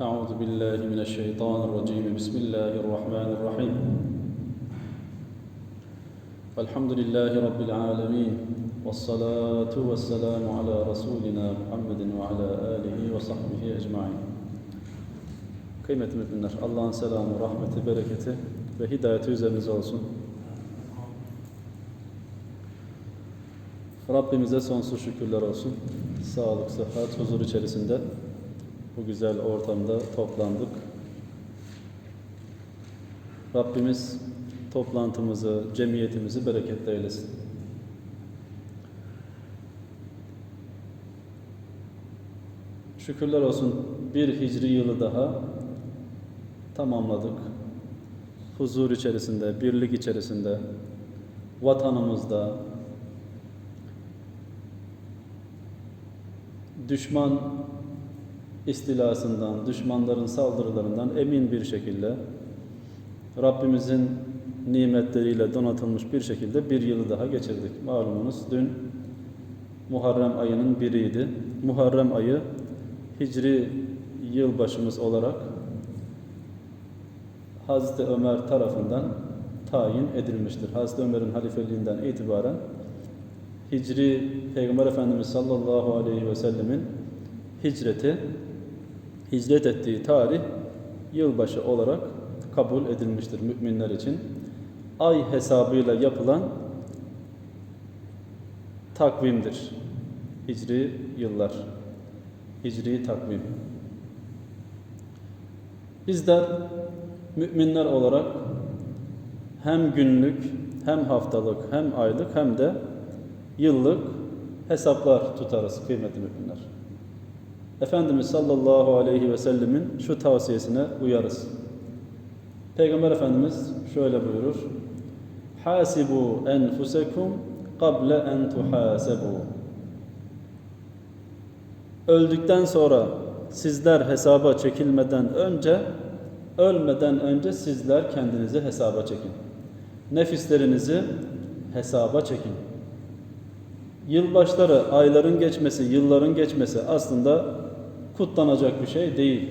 أعوذ بالله من الشيطان الرجيم بسم الله الرحمن الرحيم الحمد لله رب العالمين والصلاة والسلام على رسولنا محمد وعلى آله وصحبه أجمعين Kıymetli müminler, Allah'ın selamı, rahmeti, bereketi ve hidayeti üzerinize olsun. Rabbimize sonsuz şükürler olsun. Sağlık, sıhhat, huzur içerisinde bu güzel ortamda toplandık. Rabbimiz toplantımızı, cemiyetimizi bereketli eylesin. Şükürler olsun bir hicri yılı daha tamamladık. Huzur içerisinde, birlik içerisinde, vatanımızda, düşman istilasından, düşmanların saldırılarından emin bir şekilde Rabbimizin nimetleriyle donatılmış bir şekilde bir yılı daha geçirdik. Malumunuz dün Muharrem ayının biriydi. Muharrem ayı Hicri yılbaşımız olarak Hazreti Ömer tarafından tayin edilmiştir. Hazreti Ömer'in halifeliğinden itibaren Hicri Peygamber Efendimiz sallallahu aleyhi ve sellemin hicreti, hicret ettiği tarih yılbaşı olarak kabul edilmiştir müminler için. Ay hesabıyla yapılan takvimdir. Hicri yıllar, hicri takvim. Bizler müminler olarak hem günlük, hem haftalık, hem aylık, hem de yıllık hesaplar tutarız kıymetli müminler. Efendimiz sallallahu aleyhi ve sellemin şu tavsiyesine uyarız. Peygamber Efendimiz şöyle buyurur. Hasibu enfusekum kable en tuhasebu. Öldükten sonra sizler hesaba çekilmeden önce, ölmeden önce sizler kendinizi hesaba çekin. Nefislerinizi hesaba çekin. Yılbaşları, ayların geçmesi, yılların geçmesi aslında kutlanacak bir şey değil.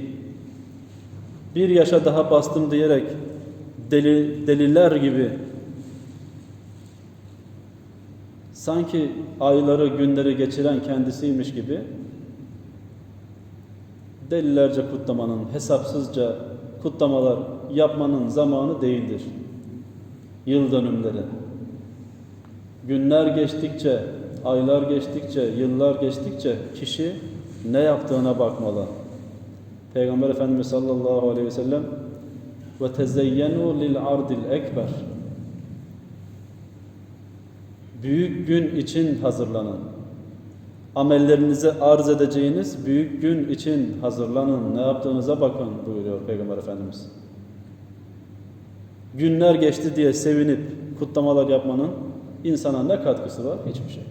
Bir yaşa daha bastım diyerek deli, deliler gibi sanki ayları, günleri geçiren kendisiymiş gibi delilerce kutlamanın, hesapsızca kutlamalar yapmanın zamanı değildir. Yıl dönümleri. Günler geçtikçe, aylar geçtikçe, yıllar geçtikçe kişi ne yaptığına bakmalı. Peygamber Efendimiz sallallahu aleyhi ve sellem ve tezeyyenu lil ardil ekber büyük gün için hazırlanın. Amellerinizi arz edeceğiniz büyük gün için hazırlanın. Ne yaptığınıza bakın buyuruyor Peygamber Efendimiz. Günler geçti diye sevinip kutlamalar yapmanın insana ne katkısı var? Hiçbir şey.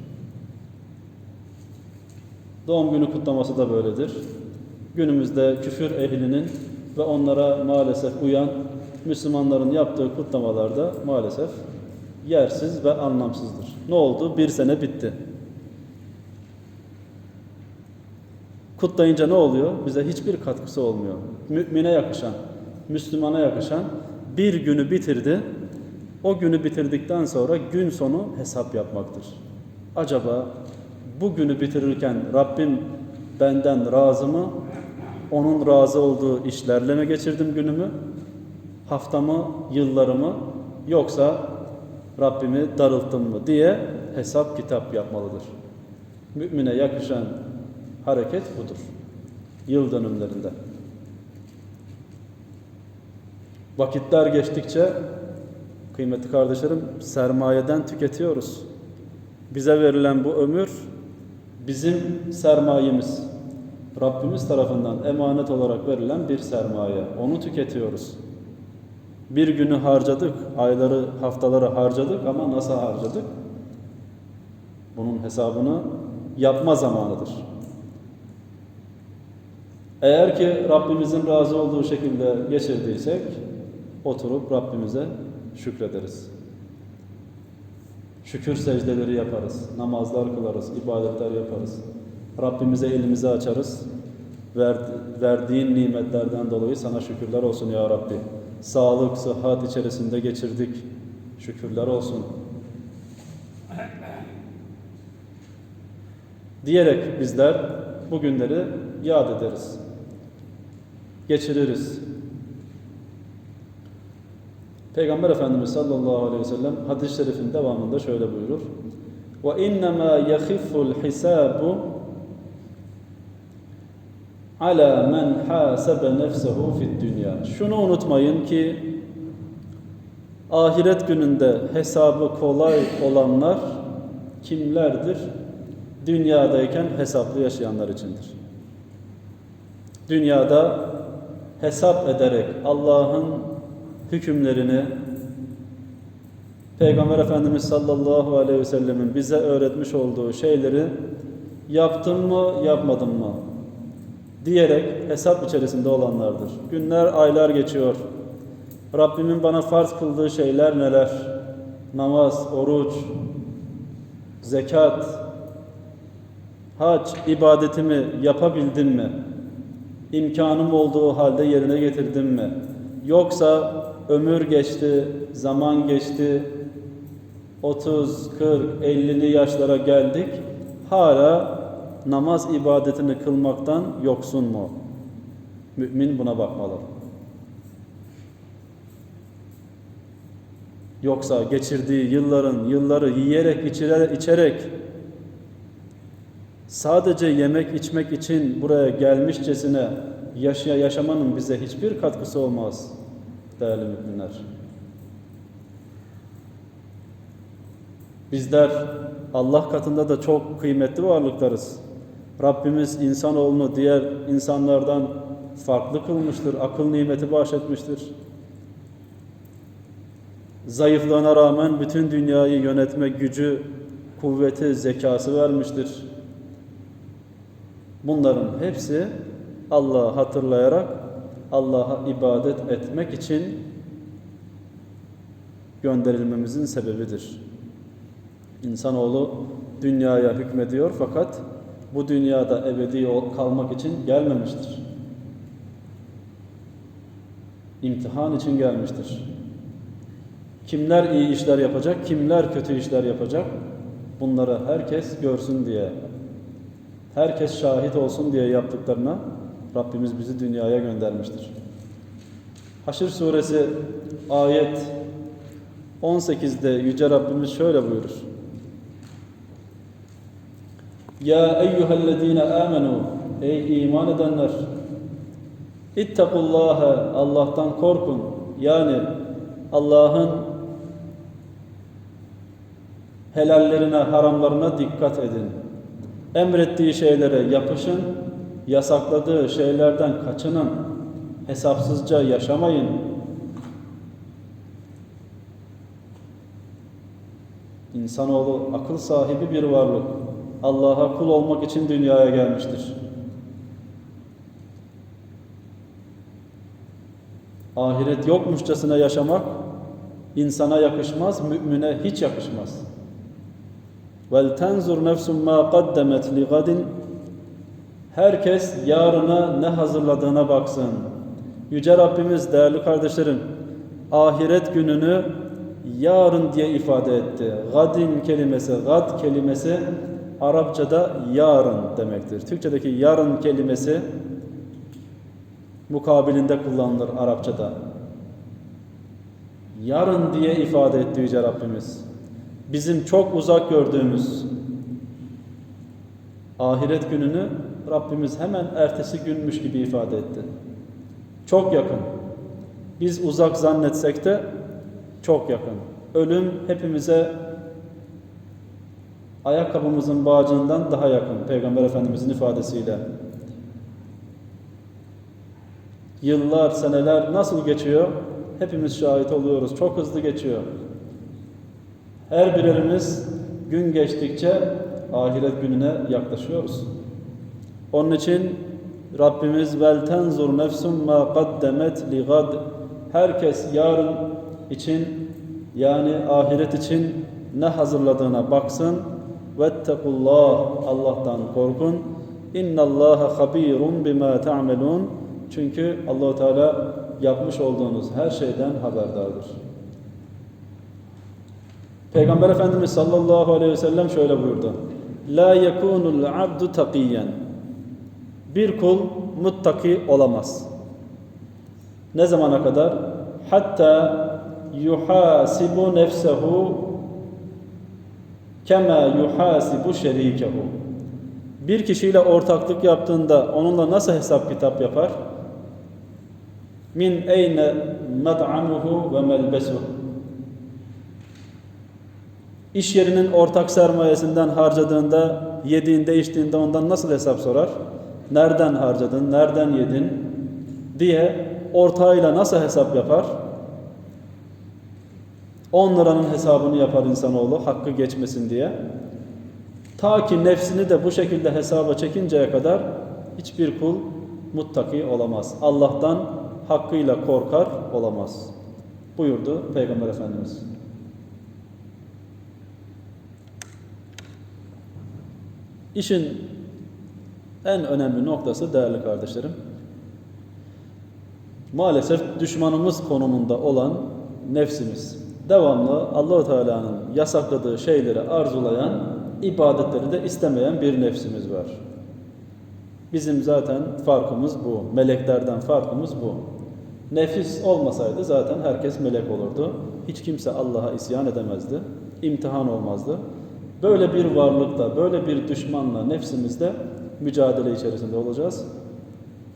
Doğum günü kutlaması da böyledir. Günümüzde küfür ehlinin ve onlara maalesef uyan Müslümanların yaptığı kutlamalarda maalesef yersiz ve anlamsızdır. Ne oldu? Bir sene bitti. Kutlayınca ne oluyor? Bize hiçbir katkısı olmuyor. Mümine yakışan, Müslümana yakışan bir günü bitirdi. O günü bitirdikten sonra gün sonu hesap yapmaktır. Acaba bu günü bitirirken Rabbim benden razı mı? Onun razı olduğu işlerle mi geçirdim günümü? Haftamı, yıllarımı yoksa Rabbimi darılttım mı diye hesap kitap yapmalıdır. Mümine yakışan hareket budur. Yıl dönümlerinde. Vakitler geçtikçe kıymetli kardeşlerim sermayeden tüketiyoruz. Bize verilen bu ömür bizim sermayemiz. Rabbimiz tarafından emanet olarak verilen bir sermaye. Onu tüketiyoruz. Bir günü harcadık, ayları, haftaları harcadık ama nasıl harcadık? Bunun hesabını yapma zamanıdır. Eğer ki Rabbimizin razı olduğu şekilde geçirdiysek oturup Rabbimize şükrederiz. Şükür secdeleri yaparız, namazlar kılarız, ibadetler yaparız. Rabbimize elimizi açarız. Ver- verdiğin nimetlerden dolayı sana şükürler olsun ya Rabbi. Sağlık, sıhhat içerisinde geçirdik. Şükürler olsun. Diyerek bizler bu günleri yad ederiz. Geçiririz. Peygamber Efendimiz sallallahu aleyhi ve sellem hadis-i şerifin devamında şöyle buyurur. Ve innema yakhiful hisabu ala men hasabe nefsehu fid dünya. Şunu unutmayın ki ahiret gününde hesabı kolay olanlar kimlerdir? Dünyadayken hesaplı yaşayanlar içindir. Dünyada hesap ederek Allah'ın hükümlerini Peygamber Efendimiz sallallahu aleyhi ve sellemin bize öğretmiş olduğu şeyleri yaptım mı yapmadım mı diyerek hesap içerisinde olanlardır. Günler, aylar geçiyor. Rabbimin bana farz kıldığı şeyler neler? Namaz, oruç, zekat, hac ibadetimi yapabildim mi? İmkanım olduğu halde yerine getirdim mi? Yoksa ömür geçti, zaman geçti, 30, 40, 50'li yaşlara geldik. Hala namaz ibadetini kılmaktan yoksun mu? Mümin buna bakmalı. Yoksa geçirdiği yılların yılları yiyerek, içire, içerek sadece yemek içmek için buraya gelmişçesine yaşaya yaşamanın bize hiçbir katkısı olmaz değerli müminler. Bizler Allah katında da çok kıymetli varlıklarız. Rabbimiz insanoğlunu diğer insanlardan farklı kılmıştır, akıl nimeti bahşetmiştir. Zayıflığına rağmen bütün dünyayı yönetme gücü, kuvveti, zekası vermiştir. Bunların hepsi Allah'ı hatırlayarak Allah'a ibadet etmek için gönderilmemizin sebebidir. İnsanoğlu dünyaya hükmediyor fakat bu dünyada ebedi kalmak için gelmemiştir. İmtihan için gelmiştir. Kimler iyi işler yapacak, kimler kötü işler yapacak bunları herkes görsün diye, herkes şahit olsun diye yaptıklarına Rabbimiz bizi dünyaya göndermiştir. Haşr suresi ayet 18'de Yüce Rabbimiz şöyle buyurur. Ya eyyühellezine amenu Ey iman edenler İttakullaha Allah'tan korkun. Yani Allah'ın helallerine, haramlarına dikkat edin. Emrettiği şeylere yapışın, yasakladığı şeylerden kaçının. Hesapsızca yaşamayın. İnsanoğlu akıl sahibi bir varlık. Allah'a kul olmak için dünyaya gelmiştir. Ahiret yokmuşçasına yaşamak insana yakışmaz, mümine hiç yakışmaz. Vel tenzur nefsun ma qaddemet li gadin Herkes yarına ne hazırladığına baksın. Yüce Rabbimiz değerli kardeşlerim ahiret gününü yarın diye ifade etti. Gadin kelimesi, gad kelimesi Arapçada yarın demektir. Türkçedeki yarın kelimesi mukabilinde kullanılır Arapçada. Yarın diye ifade etti Yüce Rabbimiz. Bizim çok uzak gördüğümüz ahiret gününü Rabbimiz hemen ertesi günmüş gibi ifade etti. Çok yakın. Biz uzak zannetsek de çok yakın. Ölüm hepimize ayakkabımızın bağcığından daha yakın Peygamber Efendimizin ifadesiyle. Yıllar, seneler nasıl geçiyor? Hepimiz şahit oluyoruz. Çok hızlı geçiyor. Her birerimiz gün geçtikçe ahiret gününe yaklaşıyoruz. Onun için Rabbimiz vel tenzur nefsum ma qaddemet li gad herkes yarın için yani ahiret için ne hazırladığına baksın vettekullah Allah'tan korkun İnnallaha habirun bima ta'melun. Çünkü Allahu Teala yapmış olduğunuz her şeyden haberdardır. Peygamber Efendimiz sallallahu aleyhi ve sellem şöyle buyurdu. La yekunul abdu takiyen. Bir kul muttaki olamaz. Ne zamana kadar? Hatta yuhasibu nefsehu kema yuhasibu şerikehu. Bir kişiyle ortaklık yaptığında onunla nasıl hesap kitap yapar? Min eyne med'amuhu ve melbesuhu. İş yerinin ortak sermayesinden harcadığında, yediğinde, içtiğinde ondan nasıl hesap sorar? Nereden harcadın, nereden yedin diye ortağıyla nasıl hesap yapar? 10 liranın hesabını yapar insanoğlu hakkı geçmesin diye. Ta ki nefsini de bu şekilde hesaba çekinceye kadar hiçbir kul muttaki olamaz. Allah'tan hakkıyla korkar olamaz. Buyurdu Peygamber Efendimiz. İşin en önemli noktası değerli kardeşlerim, maalesef düşmanımız konumunda olan nefsimiz. Devamlı Allahu Teala'nın yasakladığı şeyleri arzulayan, ibadetleri de istemeyen bir nefsimiz var. Bizim zaten farkımız bu. Meleklerden farkımız bu. Nefis olmasaydı zaten herkes melek olurdu. Hiç kimse Allah'a isyan edemezdi. İmtihan olmazdı. Böyle bir varlıkta, böyle bir düşmanla nefsimizde mücadele içerisinde olacağız.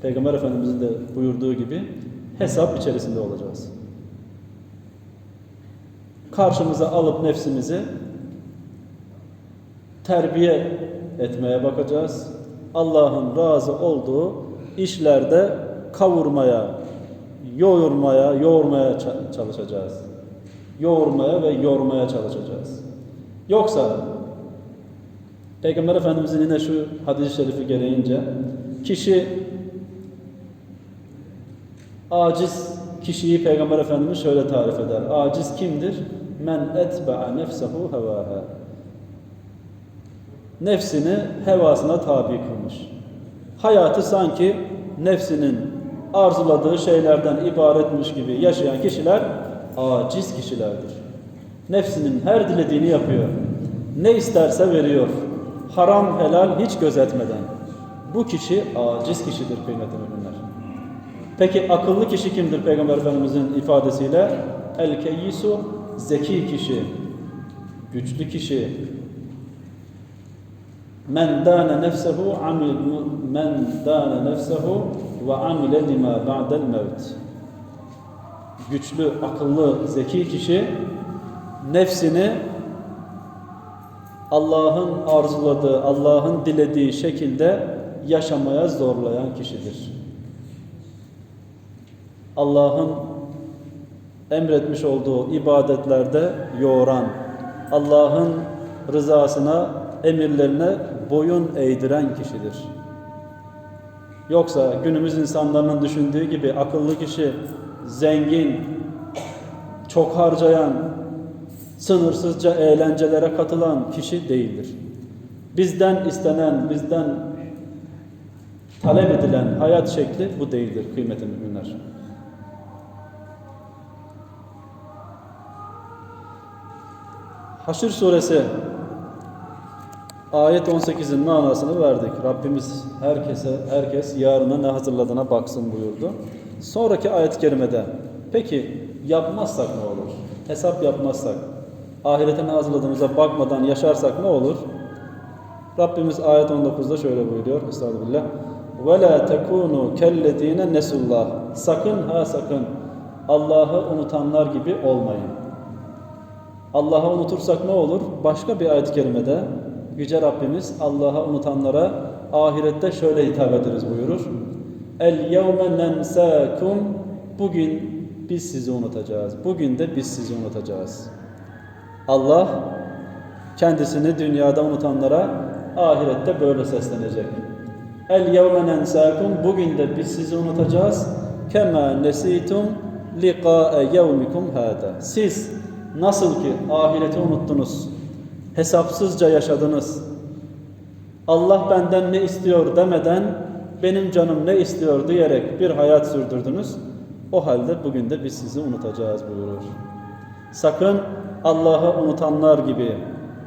Peygamber Efendimizin de buyurduğu gibi hesap içerisinde olacağız. Karşımıza alıp nefsimizi terbiye etmeye bakacağız. Allah'ın razı olduğu işlerde kavurmaya, yoğurmaya, yoğurmaya çalışacağız. Yoğurmaya ve yormaya çalışacağız. Yoksa Peygamber Efendimizin yine şu hadis-i şerifi gereğince kişi aciz kişiyi Peygamber Efendimiz şöyle tarif eder. Aciz kimdir? Men etbe'a nefsehu hevaha. Nefsini hevasına tabi kılmış. Hayatı sanki nefsinin arzuladığı şeylerden ibaretmiş gibi yaşayan kişiler aciz kişilerdir. Nefsinin her dilediğini yapıyor. Ne isterse veriyor. Haram helal hiç gözetmeden. Bu kişi aciz kişidir kıymetli müminler. Peki akıllı kişi kimdir Peygamber Efendimizin ifadesiyle? El keyyisu zeki kişi, güçlü kişi. Men dâne nefsehu amil men dâne nefsehu ve amile lima ba'del mevt. Güçlü, akıllı, zeki kişi nefsini Allah'ın arzuladığı, Allah'ın dilediği şekilde yaşamaya zorlayan kişidir. Allah'ın emretmiş olduğu ibadetlerde yoğuran, Allah'ın rızasına, emirlerine boyun eğdiren kişidir. Yoksa günümüz insanlarının düşündüğü gibi akıllı kişi, zengin, çok harcayan, sınırsızca eğlencelere katılan kişi değildir. Bizden istenen, bizden talep edilen hayat şekli bu değildir kıymetli müminler. Haşr suresi ayet 18'in manasını verdik. Rabbimiz herkese herkes yarına ne hazırladığına baksın buyurdu. Sonraki ayet-i kerimede peki yapmazsak ne olur? Hesap yapmazsak, ahirete ne hazırladığımıza bakmadan yaşarsak ne olur? Rabbimiz ayet 19'da şöyle buyuruyor. Estağfirullah. Ve la tekunu kellezine nesullah. Sakın ha sakın Allah'ı unutanlar gibi olmayın. Allah'ı unutursak ne olur? Başka bir ayet-i kerimede Yüce Rabbimiz Allah'a unutanlara ahirette şöyle hitap ederiz buyurur. El yevme nensakum Bugün biz sizi unutacağız. Bugün de biz sizi unutacağız. Allah kendisini dünyada unutanlara ahirette böyle seslenecek. El yevme nensakum Bugün de biz sizi unutacağız. Kema nesitum liqa'e yevmikum hada. Siz nasıl ki ahireti unuttunuz, hesapsızca yaşadınız, Allah benden ne istiyor demeden benim canım ne istiyor diyerek bir hayat sürdürdünüz. O halde bugün de biz sizi unutacağız buyurur. Sakın Allah'ı unutanlar gibi,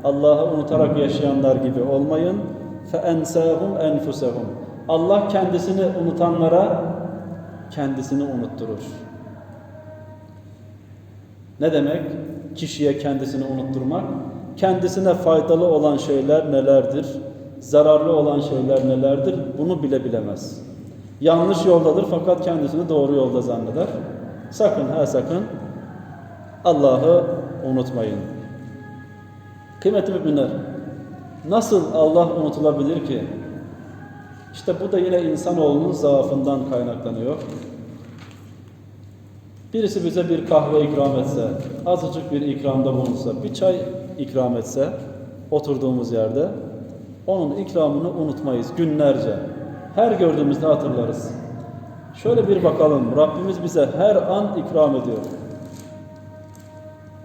Allah'ı unutarak yaşayanlar gibi olmayın. فَاَنْسَاهُمْ اَنْفُسَهُمْ Allah kendisini unutanlara kendisini unutturur. Ne demek? Kişiye kendisini unutturmak. Kendisine faydalı olan şeyler nelerdir? Zararlı olan şeyler nelerdir? Bunu bile bilemez. Yanlış yoldadır fakat kendisini doğru yolda zanneder. Sakın ha sakın Allah'ı unutmayın. Kıymetli müminler, nasıl Allah unutulabilir ki? İşte bu da yine insanoğlunun zaafından kaynaklanıyor. Birisi bize bir kahve ikram etse, azıcık bir ikramda bulunsa, bir çay ikram etse oturduğumuz yerde onun ikramını unutmayız günlerce. Her gördüğümüzde hatırlarız. Şöyle bir bakalım, Rabbimiz bize her an ikram ediyor.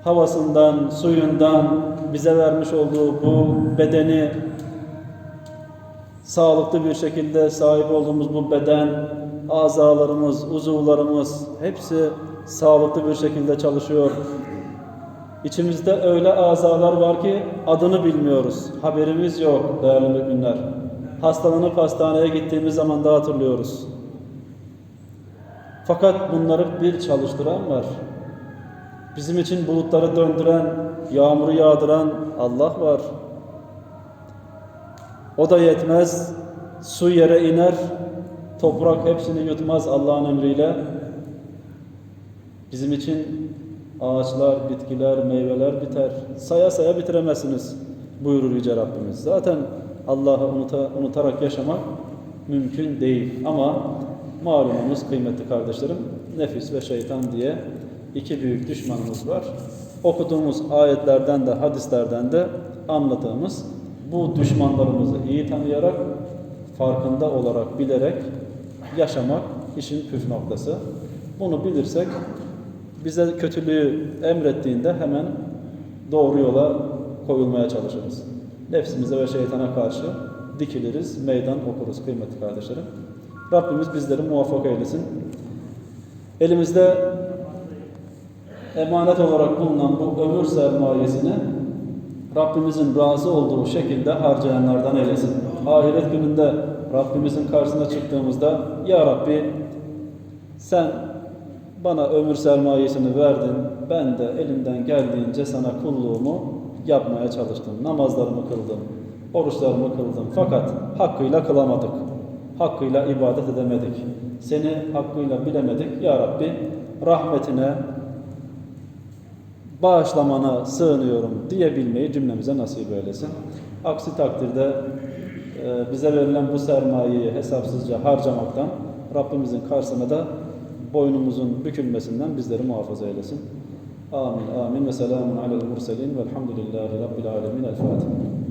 Havasından, suyundan, bize vermiş olduğu bu bedeni sağlıklı bir şekilde sahip olduğumuz bu beden, azalarımız, uzuvlarımız hepsi sağlıklı bir şekilde çalışıyor. İçimizde öyle azalar var ki adını bilmiyoruz. Haberimiz yok değerli müminler. Hastalanıp hastaneye gittiğimiz zaman da hatırlıyoruz. Fakat bunları bir çalıştıran var. Bizim için bulutları döndüren, yağmuru yağdıran Allah var. O da yetmez. Su yere iner, toprak hepsini yutmaz Allah'ın emriyle. Bizim için ağaçlar, bitkiler, meyveler biter. Saya saya bitiremezsiniz buyurur Yüce Rabbimiz. Zaten Allah'ı unuta, unutarak yaşamak mümkün değil. Ama malumunuz kıymetli kardeşlerim, nefis ve şeytan diye iki büyük düşmanımız var. Okuduğumuz ayetlerden de hadislerden de anladığımız bu düşmanlarımızı iyi tanıyarak, farkında olarak, bilerek yaşamak işin püf noktası. Bunu bilirsek bize kötülüğü emrettiğinde hemen doğru yola koyulmaya çalışırız. Nefsimize ve şeytana karşı dikiliriz, meydan okuruz kıymetli kardeşlerim. Rabbimiz bizleri muvaffak eylesin. Elimizde emanet olarak bulunan bu ömür sermayesini Rabbimizin razı olduğu şekilde harcayanlardan eylesin. Ahiret gününde Rabbimizin karşısına çıktığımızda Ya Rabbi sen bana ömür sermayesini verdin. Ben de elimden geldiğince sana kulluğumu yapmaya çalıştım. Namazlarımı kıldım. Oruçlarımı kıldım. Fakat hakkıyla kılamadık. Hakkıyla ibadet edemedik. Seni hakkıyla bilemedik. Ya Rabbi rahmetine, bağışlamana sığınıyorum diyebilmeyi cümlemize nasip eylesin. Aksi takdirde e, bize verilen bu sermayeyi hesapsızca harcamaktan Rabbimizin karşısına da boynumuzun bükülmesinden bizleri muhafaza eylesin. Amin. Amin. Ve selamun alel murselin velhamdülillahi rabbil alemin. El Fatiha.